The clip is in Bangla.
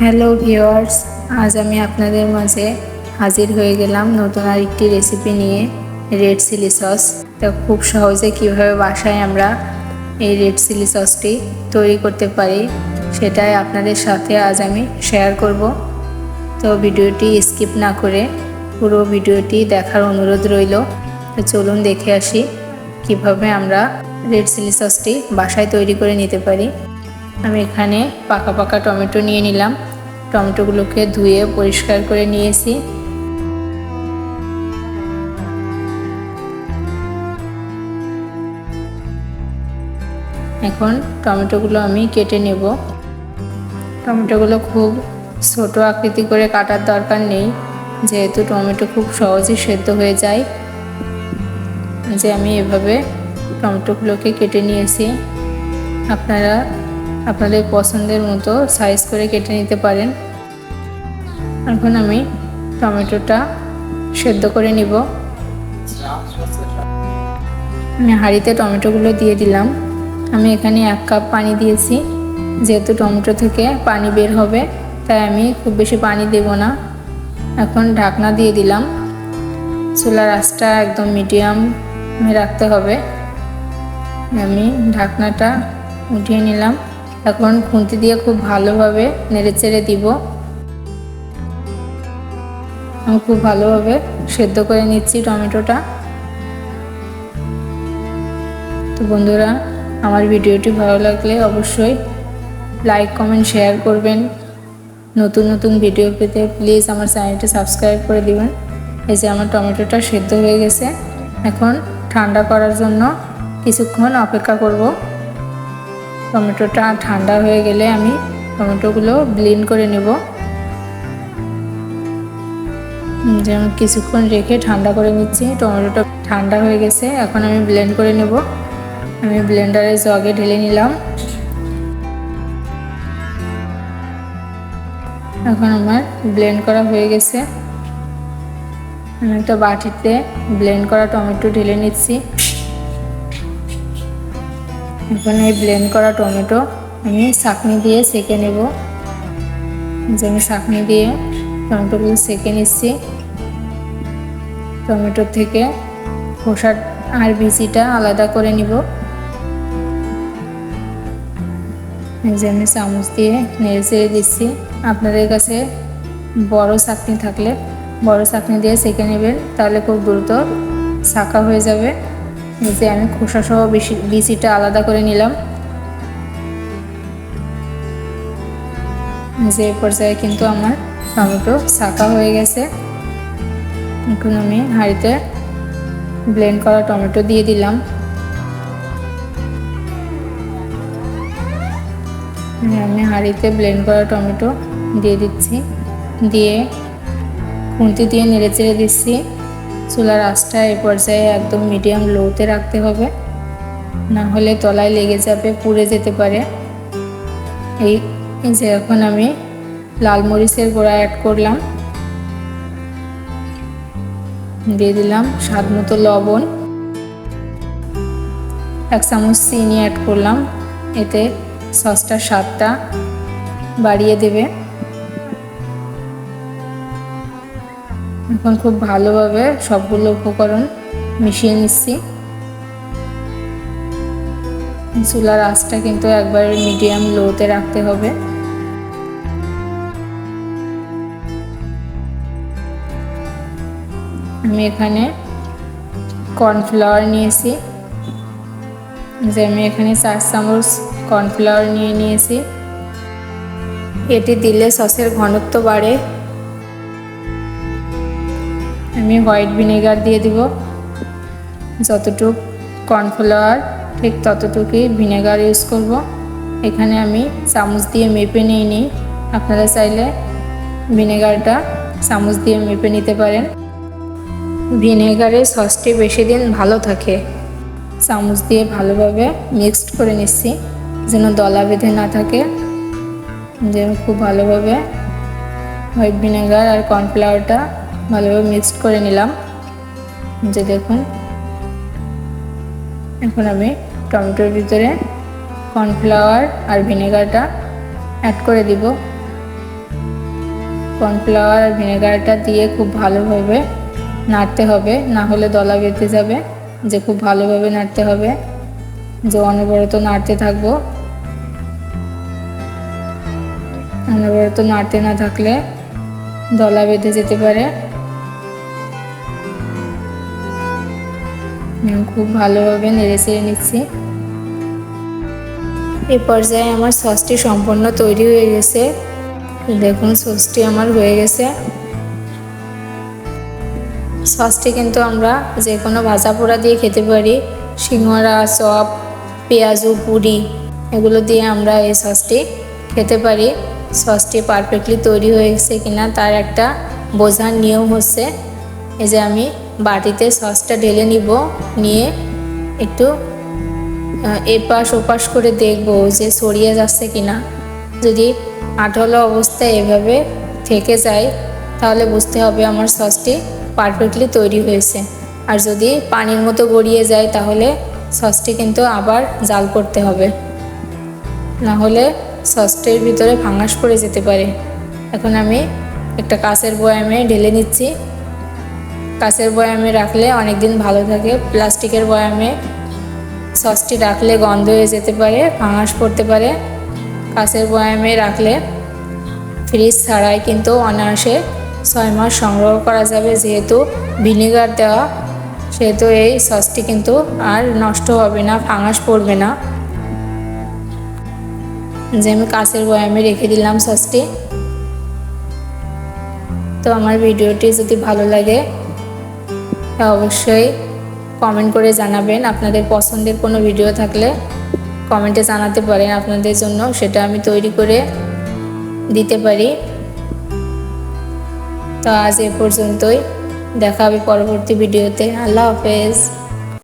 হ্যালো ভিওয়ার্স আজ আমি আপনাদের মাঝে হাজির হয়ে গেলাম নতুন আরেকটি রেসিপি নিয়ে রেড চিলি সস তো খুব সহজে কীভাবে বাসায় আমরা এই রেড চিলি সসটি তৈরি করতে পারি, সেটাই আপনাদের সাথে আজ আমি শেয়ার করব। তো ভিডিওটি স্কিপ না করে পুরো ভিডিওটি দেখার অনুরোধ রইল। তো চলুন দেখে আসি কীভাবে আমরা রেড চিলি সসটি বাসায় তৈরি করে নিতে পারি। আমি এখানে পাকা পাকা টমেটো নিয়ে নিলাম। টমেটোগুলোকে ধুয়ে পরিষ্কার করে নিয়েছি। এখন টমেটোগুলো আমি কেটে নেব। টমেটোগুলো খুব ছোট আকৃতি করে কাটার দরকার নেই। যেহেতু টমেটো খুব সহজেই সেদ্ধ হয়ে যায়। যে আমি এভাবে টমেটোগুলোকে কেটে নিয়েছি। আপনারা আপনাদের পছন্দের মতো সাইজ করে কেটে নিতে পারেন। এখন আমি টমেটোটা সেদ্ধ করে নিব। আমি হাঁড়িতে টমেটোগুলো দিয়ে দিলাম। আমি এখানে এক কাপ পানি দিয়েছি। যেহেতু টমেটো থেকে পানি বের হবে, তাই আমি খুব বেশি পানি দেব না। এখন ঢাকনা দিয়ে দিলাম। চুলার আঁচটা একদম মিডিয়ামে রাখতে হবে। আমি ঢাকনাটা উঠিয়ে নিলাম। এখন খুন্তি দিয়ে খুব ভালোভাবে নেড়ে চেড়ে দিব। আমি খুব ভালোভাবে সেদ্ধ করে নিচ্ছি টমেটোটা। তো বন্ধুরা, আমার ভিডিওটি ভালো লাগলে অবশ্যই লাইক, কমেন্ট, শেয়ার করবেন। নতুন নতুন ভিডিও পেতে প্লিজ আমার চ্যানেলটি সাবস্ক্রাইব করে দিবেন। এই যে আমার টমেটোটা সেদ্ধ হয়ে গেছে। এখন ঠান্ডা করার জন্য কিছুক্ষণ অপেক্ষা করব। টমেটোটা ঠান্ডা হয়ে গেলে আমি টমেটোগুলো ব্লিন করে নেব। যেমন কিছুক্ষণ রেখে ঠান্ডা করে নিচ্ছি। টমেটোটা ঠান্ডা হয়ে গেছে, এখন আমি ব্লেন্ড করে নেব। আমি ব্লেন্ডারে জগে ঢেলে নিলাম। এখন আমার ব্লেন্ড করা হয়ে গেছে। আমি একটা বাটিতে ব্লেন্ড করা টমেটো ঢেলে নিচ্ছি। এখন এই ব্লেন্ড করা টমেটো, আমি চাকনি দিয়ে সেকে নেব। যে আমি চাকনি দিয়ে টমেটোগুলো সেকে নিচ্ছি। টমেটোর থেকে খোসার আর বিচিটা আলাদা করে নিব। যে আমি চামচ দিয়ে নেড়ে চেড়ে দিচ্ছি। আপনাদের কাছে বড় চাকনি থাকলে বড় চাকনি দিয়ে সেকে নেবেন, তাহলে খুব দ্রুত শাঁকা হয়ে যাবে। যে আমি খোসা সহ বিচিটা আলাদা করে নিলাম। যে পর্যায়ে কিন্তু আমার টমেটো শাঁকা হয়ে গেছে। এখন আমি হাঁড়িতে ব্লেন্ড করা টমেটো দিয়ে দিলাম। আমি হাঁড়িতে ব্লেন্ড করা টমেটো দিয়ে দিচ্ছি। দিয়ে খুন্তি দিয়ে নেড়ে চেড়ে দিচ্ছি। চুলার আঁচটা এ পর্যায়ে একদম মিডিয়াম লোতে রাখতে হবে। না হলে তলায় লেগে যাবে, পুড়ে যেতে পারে। এই যে এখন আমি লাল মরিচের গোড়া অ্যাড করলাম। দিয়ে দিলাম স্বাদ মতো লবণ। এক চামচ চিনি অ্যাড করলাম। এতে সসটার স্বাদটা বাড়িয়ে দেবে। এখন খুব ভালোভাবে সবগুলো উপকরণ মিশিয়ে নিচ্ছি। চুলার আঁচটা কিন্তু একবার মিডিয়াম লোতে রাখতে হবে। আমি এখানে কর্নফ্লাওয়ার নিয়েছি। যে আমি এখানে চার চামচ কর্নফ্লাওয়ার নিয়ে নিয়েছি। এটি দিলে সসের ঘনত্ব বাড়ে। আমি হোয়াইট ভিনেগার দিয়ে দিব। যতটুক কর্নফ্লাওয়ার, ঠিক ততটুকুই ভিনেগার ইউজ করব। এখানে আমি চামচ দিয়ে মেপে নিয়ে নিই। আপনারা চাইলে ভিনেগারটা চামচ দিয়ে মেপে নিতে পারেন। ভিনেগারে সসটি বেশি দিন ভালো থাকে। চামচ দিয়ে ভালোভাবে মিক্সড করে নিচ্ছি, যেন দলা বেঁধে না থাকে। যেন খুব ভালোভাবে হোয়াইট ভিনেগার আর কর্নফ্লাওয়ারটা ভালোভাবে মিক্সড করে নিলাম। যে দেখুন। এখন আমি টমেটোর ভিতরে কর্নফ্লাওয়ার আর ভিনেগারটা অ্যাড করে দিব। কর্নফ্লাওয়ার আর ভিনেগারটা দিয়ে খুব ভালোভাবে নাড়তে হবে। না হলে দলা বেঁধে যাবে। যে খুব ভালোভাবে নাড়তে হবে। যে অনবরত নাড়তে থাকব। অনবরত নাড়তে না থাকলে দলা বেঁধে যেতে পারে। খুব ভালোভাবে নেড়ে চেড়ে নিচ্ছি। এই পর্যায়ে আমার সসটি সম্পূর্ণ তৈরি হয়ে গেছে। দেখুন, সসটি আমার হয়ে গেছে। সসটি কিন্তু আমরা যে কোনো ভাজা পোড়া দিয়ে খেতে পারি। সিঙ্গড়া চপ, পেঁয়াজু, পুরি, এগুলো দিয়ে আমরা এই সসটি খেতে পারি। সসটি পারফেক্টলি তৈরি হয়ে গেছে কিনা তার একটা বোঝার নিয়ম হচ্ছে, এই যে আমি বাটিতে সসটা ঢেলে নিব, নিয়ে একটু এপাশ ওপাশ করে দেখব যে সরিয়ে যাচ্ছে কিনা। যদি আঠালো অবস্থায় এভাবে থেকে যায়, তাহলে বুঝতে হবে আমার সসটি পারফেক্টলি তৈরি হয়েছে। আর যদি পানির মতো গড়িয়ে যায়, তাহলে সসটি কিন্তু আবার জাল করতে হবে। না হলে সসটির ভিতরে ফাঙ্গাস পড়ে যেতে পারে। এখন আমি একটা কাঁচের বয়ামে ঢেলে নিচ্ছি। কাঁচের বয়ামে রাখলে অনেক দিন ভালো থাকে। প্লাস্টিকের বয়ামে সসটি রাখলে গন্ধ হয়ে যেতে পারে ফাঙাস পড়তে পারে। কাঁচের বয়ামে রাখলে ফ্রিজ ছাড়াই কিন্তু অনায়াসে ছয় মাস সংগ্রহ করা যাবে। যেহেতু ভিনেগার দেওয়া, সেহেতু এই সসটি কিন্তু আর নষ্ট হবে না ফাঙাস পড়বে না। যে আমি কাঁচের বয়ামে রেখে দিলাম সসটি। তো আমার ভিডিওটি যদি ভালো লাগে অবশ্যই কমেন্ট করে জানাবেন। আপনাদের পছন্দের কোনো ভিডিও থাকলে কমেন্টে জানাতে পারেন আপনাদের জন্য। সেটা আমি তৈরি করে দিতে পারি। তো আজ এ পর্যন্তই। দেখা হবে পরবর্তী ভিডিওতে আল্লাহ হাফেজ।